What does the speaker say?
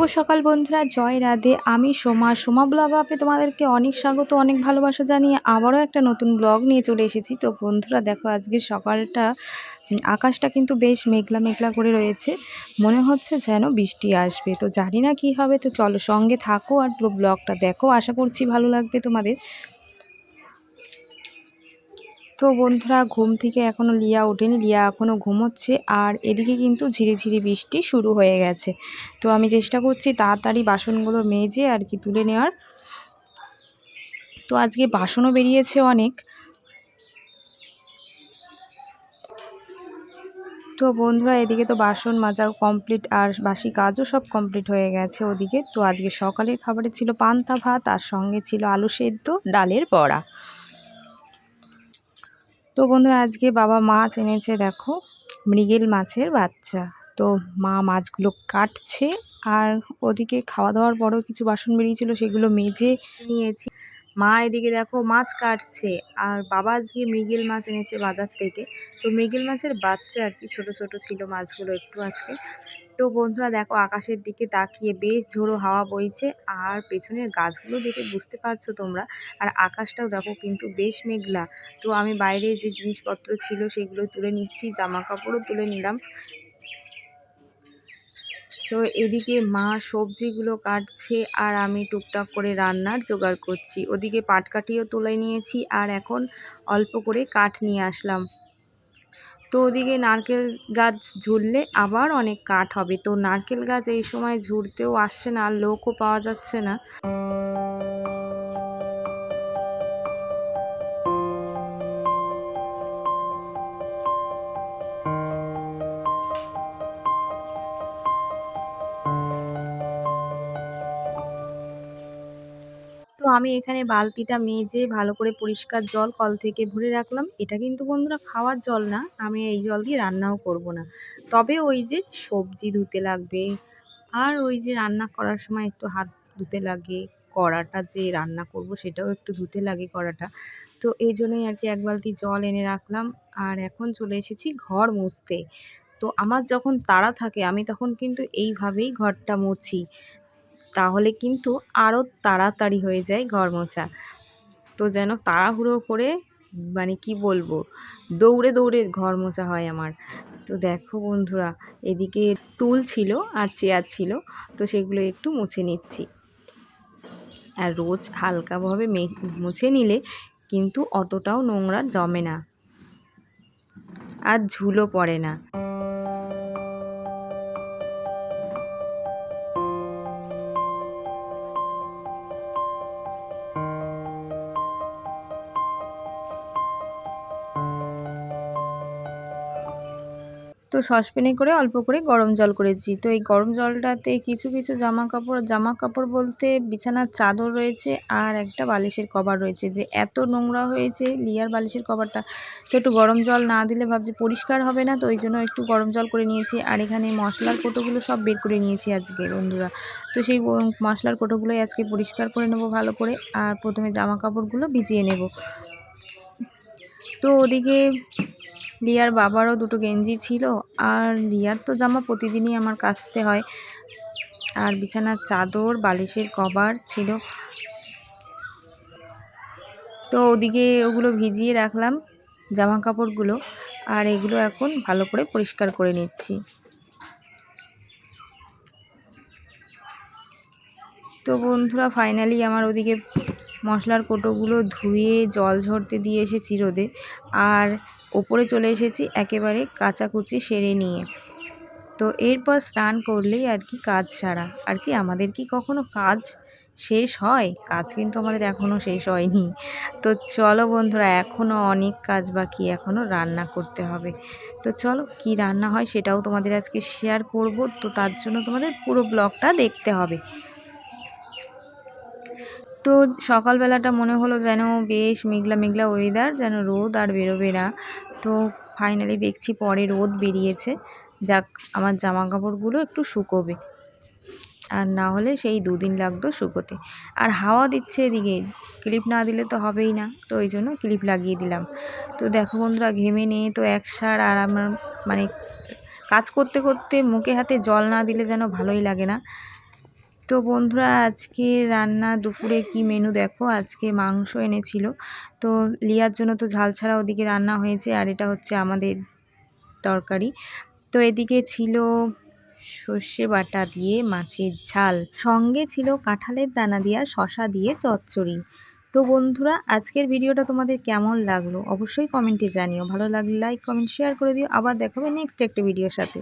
শুভ সকাল বন্ধুরা, জয় রাধে। আমি সোমা। সোমা ব্লগ আপে তোমাদেরকে অনেক স্বাগত, অনেক ভালোবাসা জানিয়ে আবারও একটা নতুন ব্লগ নিয়ে চলে এসেছি। তো বন্ধুরা, দেখো আজকে সকালটা আকাশটা কিন্তু বেশ মেঘলা মেঘলা করে রয়েছে। মনে হচ্ছে যেন বৃষ্টি আসবে। তো জানি না কি হবে। তো চলো সঙ্গে থাকো আর পুরো ব্লগটা দেখো। আশা করছি ভালো লাগবে তোমাদের। তো বন্ধুরা, ঘুম থেকে এখনও লিয়া ওঠেনি, লিয়া এখনও ঘুমোচ্ছে। আর এদিকে কিন্তু ঝিরিঝিরি বৃষ্টি শুরু হয়ে গেছে। তো আমি চেষ্টা করছি তাড়াতাড়ি বাসনগুলো মেজে আর কি তুলে নেওয়ার। তো আজকে বাসনও বেরিয়েছে অনেক। তো বন্ধুরা, এদিকে তো বাসন মাজা কমপ্লিট আর বাসি কাজও সব কমপ্লিট হয়ে গেছে ওদিকে। তো আজকে সকালের খাবারে ছিল পান্তা ভাত, আর সঙ্গে ছিল আলু সেদ্ধ, ডালের বড়া। তো বন্ধুরা, আজকে বাবা মাছ এনেছে, দেখো, মৃগেল মাছের বাচ্চা। তো মা মাছগুলো কাটছে, আর ওদিকে খাওয়া দাওয়ার পরেও কিছু বাসন বেরিয়েছিল, সেগুলো মেজে নিয়েছি। মা এদিকে দেখো, মাছ কাটছে, আর বাবা আজকে মৃগেল মাছ এনেছে বাজার থেকে। তো মৃগেল মাছের বাচ্চা আর কি, ছোটো ছোটো ছিল মাছগুলো একটু আজকে। তো বন্ধুরা দেখো আকাশের দিকে তাকিয়ে বেশ ঝোড়ো হাওয়া বইছে আর পেছনের গাছগুলো দেখে বুঝতে পারছ তোমরা। আর আকাশটাও দেখো কিন্তু বেশ মেঘলা। তো আমি বাইরে যে জিনিসপত্র ছিল সেগুলো তুলে নিচ্ছি জামা কাপড়ও তুলে নিলাম। তো এদিকে মা সবজিগুলো কাটছে আর আমি টুকটাক করে রান্নার জোগাড় করছি। ওদিকে পাটকাঠিও তুলে নিয়েছি আর এখন অল্প করে কাঠ নিয়ে আসলাম। তো ওদিকে নারকেল গাছ ঝুললে আবার অনেক কাঠ হবে। তো নারকেল গাছ এই সময় ঝুড়তেও আসছে না, আর লোকও পাওয়া যাচ্ছে না। আমি এখানে বালতিটা মেজে ভালো করে পরিষ্কার জল কল থেকে ভরে রাখলাম। এটা কিন্তু বন্ধুরা খাওয়ার জল না, আমি এই জল দিয়ে রান্নাও করব না। তবে ওই যে সবজি ধুতে লাগবে আর ওই যে রান্না করার সময় একটু হাত ধুতে লাগে, কড়াটা যে রান্না করব সেটাও একটু ধুতে লাগে কড়াটা। তো এই জন্যই আর কি এক বালতি জল এনে রাখলাম। আর এখন চলে এসেছি ঘর মুছতে। তো আমার যখন তাড়া থাকে, আমি তখন কিন্তু এইভাবেই ঘরটা মুছি। তাহলে কিন্তু আরও তাড়াতাড়ি হয়ে যায় ঘর মোছা। তো যেন তাড়াহুড়ো করে মানে কি বলব, দৌড়ে দৌড়ে ঘর মোছা হয় আমার। তো দেখো বন্ধুরা, এদিকে টুল ছিল আর চেয়ার ছিল, তো সেগুলো একটু মুছে নিচ্ছি। আর রোজ হালকাভাবে মুছে নিলে কিন্তু অতটাও নোংরা জমে না। আর ঝুলো পড়ে না। তো সসপ্যানে করে অল্প করে গরম জল করেছি। তো এই গরম জলটাতে কিছু কিছু জামা কাপড় জামা কাপড় বলতে বিছানার চাদর রয়েছে আর একটা বালিশের কভার রয়েছে। যে এত নোংরা হয়েছে লিয়ার বালিশের কভারটা, তো একটু গরম জল না দিলে ভাবছি পরিষ্কার হবে না, তো ওই জন্য একটু গরম জল করে নিয়েছি। আর এখানে মশলার কোটোগুলো সব বের করে নিয়েছি আজকে বন্ধুরা। তো সেই মশলার কোটোগুলোই আজকে পরিষ্কার করে নেব ভালো করে আর প্রথমে জামা কাপড়গুলো ভিজিয়ে নেব। তো ওদিকে লিয়ার বাবারও দুটো গেঞ্জি ছিল, আর লিয়ার তো জামা প্রতিদিনই আমার কাচতে হয়। আর বিছানার চাদর, বালিশের কভার ছিল। তো ওদিকে ওগুলো ভিজিয়ে রাখলাম জামা কাপড়গুলো আর এগুলো এখন ভালো করে পরিষ্কার করে নিচ্ছি। তো বন্ধুরা ফাইনালি আমার ওদিকে মশলার কোটোগুলো ধুয়ে জল ঝরতে দিয়ে এসেছি রোদে। আর ওপরে চলে এসেছি একেবারে কাচাকুচি সেরে নিয়ে। তো এরপর স্নান করলেই আর কি কাজ সারা আর কি আমাদের কি কখনো কাজ শেষ হয়? কাজ কিন্তু আমাদের এখনও শেষ হয়নি। তো চলো বন্ধুরা এখনও অনেক কাজ বাকি এখনও রান্না করতে হবে। তো চলো কি রান্না হয় সেটাও তোমাদের আজকে শেয়ার করব। তো তার জন্য তোমাদের পুরো ব্লগটা দেখতে হবে। তো সকালবেলাটা মনে হলো যেন বেশ মেঘলা মেঘলা ওয়েদার যেন রোদ আর বেরোবে না। তো ফাইনালি দেখছি পরে রোদ বেরিয়েছে। যাক, আমার জামা কাপড়গুলো একটু শুকোবে। আর না হলে সেই দুদিন লাগতো শুকোতে। আর হাওয়া দিচ্ছে এদিকে। ক্লিপ না দিলে তো হবেই না। তো ওই জন্য ক্লিপ লাগিয়ে দিলাম। তো দেখো বন্ধুরা, ঘেমে নিয়ে তো এক সার আর আমার মানে কাজ করতে করতে মুখে হাতে জল না দিলে যেন ভালোই লাগে না। তো বন্ধুরা, আজকে রান্না দুপুরে কি মেনু দেখো? আজকে মাংস এনেছিল। তো লিয়ার জন্য তো ঝাল ছাড়া ওদিকে রান্না হয়েছে, আর এটা হচ্ছে আমাদের তরকারি। তো এদিকে ছিল সর্ষে বাটা দিয়ে মাছের ঝাল। সঙ্গে ছিল কাঁঠালের দানা দিয়া শশা দিয়ে চচ্চড়ি। তো বন্ধুরা, আজকের ভিডিওটা তোমাদের কেমন লাগল? অবশ্যই কমেন্টে জানিও। ভালো লাগলে লাইক কমেন্ট শেয়ার করে দিও। আবার দেখাবে নেক্সট একটা ভিডিওর সাথে।